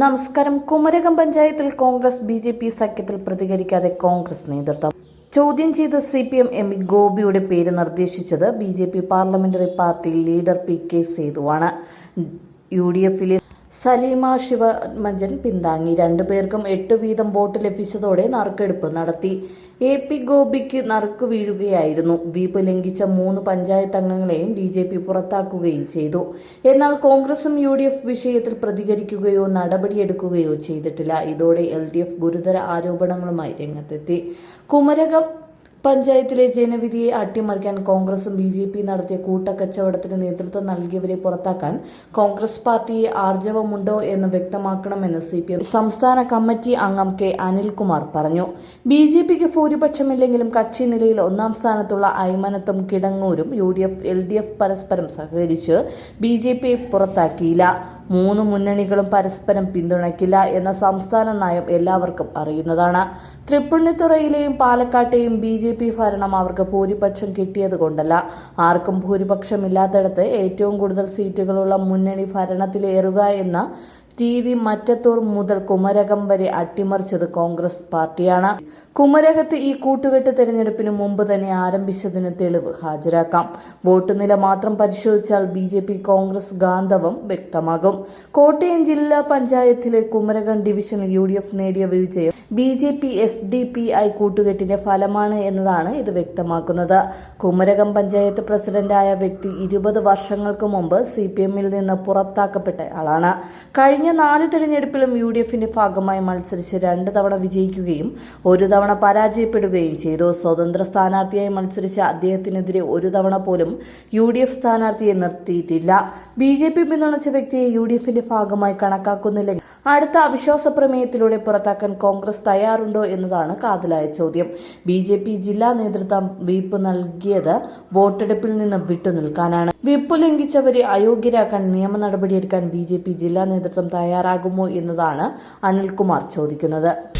നമസ്കാരം. കുമരകം പഞ്ചായത്തിൽ Congress B J P സഖ്യത്തിൽ പ്രതികരിക്കാതെ കോൺഗ്രസ് നേതൃത്വം. ചോദ്യം ചെയ്ത് സി പി എം എം ഗോപിയുടെ പേര് നിർദ്ദേശിച്ചത് B J P parliamentary party leader P K സേതുവാണ്. U D എഫിലെ സലീമ ശിവമഞ്ചൻ പിന്താങ്ങി. രണ്ടുപേർക്കും എട്ട് വീതം വോട്ട് ലഭിച്ചതോടെ നറുക്കെടുപ്പ് നടത്തി. എ പി ഗോപിക്ക് നറുക്ക് വീഴുകയായിരുന്നു. വീപ്പ് ലംഘിച്ച മൂന്ന് പഞ്ചായത്ത് അംഗങ്ങളെയും ബി ജെ പി പുറത്താക്കുകയും ചെയ്തു. എന്നാൽ കോൺഗ്രസും യു ഡി എഫ് വിഷയത്തിൽ പ്രതികരിക്കുകയോ നടപടിയെടുക്കുകയോ ചെയ്തിട്ടില്ല. ഇതോടെ എൽ ഡി എഫ് ഗുരുതര ആരോപണങ്ങളുമായി രംഗത്തെത്തി. കുമരകം പഞ്ചായത്തിലെ ജനവിധിയെ അട്ടിമറിക്കാൻ കോൺഗ്രസും ബി ജെ പി നടത്തിയ കൂട്ടക്കച്ചവടത്തിന് നേതൃത്വം നൽകിയവരെ പുറത്താക്കാൻ കോൺഗ്രസ് പാർട്ടിയെ ആർജവമുണ്ടോ എന്ന് വ്യക്തമാക്കണമെന്ന് സി പി എം സംസ്ഥാന കമ്മിറ്റി അംഗം കെ അനിൽകുമാർ പറഞ്ഞു. ബി ജെ പിക്ക് ഭൂരിപക്ഷമില്ലെങ്കിലും കക്ഷി നിലയിൽ ഒന്നാം സ്ഥാനത്തുള്ള അയ്മനത്തും കിടങ്ങൂരും U D F L D F പരസ്പരം സഹകരിച്ച് ബി ജെ പിയെ പുറത്താക്കിയില്ല. മൂന്ന് മുന്നണികളും പരസ്പരം പിന്തുണയ്ക്കില്ല എന്ന സംസ്ഥാന നയം എല്ലാവർക്കും അറിയുന്നതാണ്. തൃപ്പുണിത്തുറയിലെയും പാലക്കാട്ടെയും ബി ജെ പി ഭരണം അവർക്ക് ഭൂരിപക്ഷം കിട്ടിയത് കൊണ്ടല്ല. ആർക്കും ഭൂരിപക്ഷമില്ലാത്തിടത്ത് ഏറ്റവും കൂടുതൽ സീറ്റുകളുള്ള മുന്നണി ഭരണത്തിലേറുക എന്ന രീതി മറ്റത്തൂർ മുതൽ കുമരകം വരെ അട്ടിമറിച്ചത് കോൺഗ്രസ് പാർട്ടിയാണ്. കുമരകത്ത് ഈ കൂട്ടുകെട്ട് തെരഞ്ഞെടുപ്പിന് മുമ്പ് തന്നെ ആരംഭിച്ചതിന് തെളിവ് ഹാജരാക്കാം. വോട്ട് നില മാത്രം പരിശോധിച്ചാൽ ബി ജെ പി കോൺഗ്രസ് ഗാന്ധവം വ്യക്തമാകും. കോട്ടയം ജില്ലാ പഞ്ചായത്തിലെ കുമരകം ഡിവിഷനിൽ യു ഡി എഫ് നേടിയ വിജയം B J P S D P I കൂട്ടുകെട്ടിന്റെ ഫലമാണ് എന്നതാണ് ഇത് വ്യക്തമാക്കുന്നത്. കുമരകം പഞ്ചായത്ത് പ്രസിഡന്റായ വ്യക്തി ഇരുപത് വർഷങ്ങൾക്ക് മുമ്പ് സി പി എമ്മിൽ നിന്ന് പുറത്താക്കപ്പെട്ട ആളാണ്. കഴിഞ്ഞ നാല് തെരഞ്ഞെടുപ്പിലും യു ഡി എഫിന്റെ ഭാഗമായി മത്സരിച്ച് രണ്ട് തവണ വിജയിക്കുകയും ഒരു തവണ പരാജയപ്പെടുകയും ചെയ്തു. സ്വതന്ത്ര സ്ഥാനാർത്ഥിയായി മത്സരിച്ച അദ്ദേഹത്തിനെതിരെ ഒരു തവണ പോലും യു ഡി എഫ് സ്ഥാനാർത്ഥിയെ നിർത്തിയിട്ടില്ല. ബി ജെ പി പിന്തുണച്ച വ്യക്തിയെ യു ഡി എഫിന്റെ ഭാഗമായി കണക്കാക്കുന്നില്ലെങ്കിൽ അടുത്ത അവിശ്വാസ പ്രമേയത്തിലൂടെ പുറത്താക്കാൻ കോൺഗ്രസ് തയ്യാറുണ്ടോ എന്നതാണ് കാതലായ ചോദ്യം. ബി ജെ പി ജില്ലാ നേതൃത്വം വീപ്പ് നൽകിയത് വോട്ടെടുപ്പിൽ നിന്ന് വിട്ടുനിൽക്കാനാണ്. വിപ്പ് ലംഘിച്ചവരെ അയോഗ്യരാക്കാൻ നിയമ നടപടിയെടുക്കാൻ ബി ജെ പി ജില്ലാ നേതൃത്വം തയ്യാറാകുമോ എന്നതാണ് അനിൽകുമാർ ചോദിക്കുന്നത്.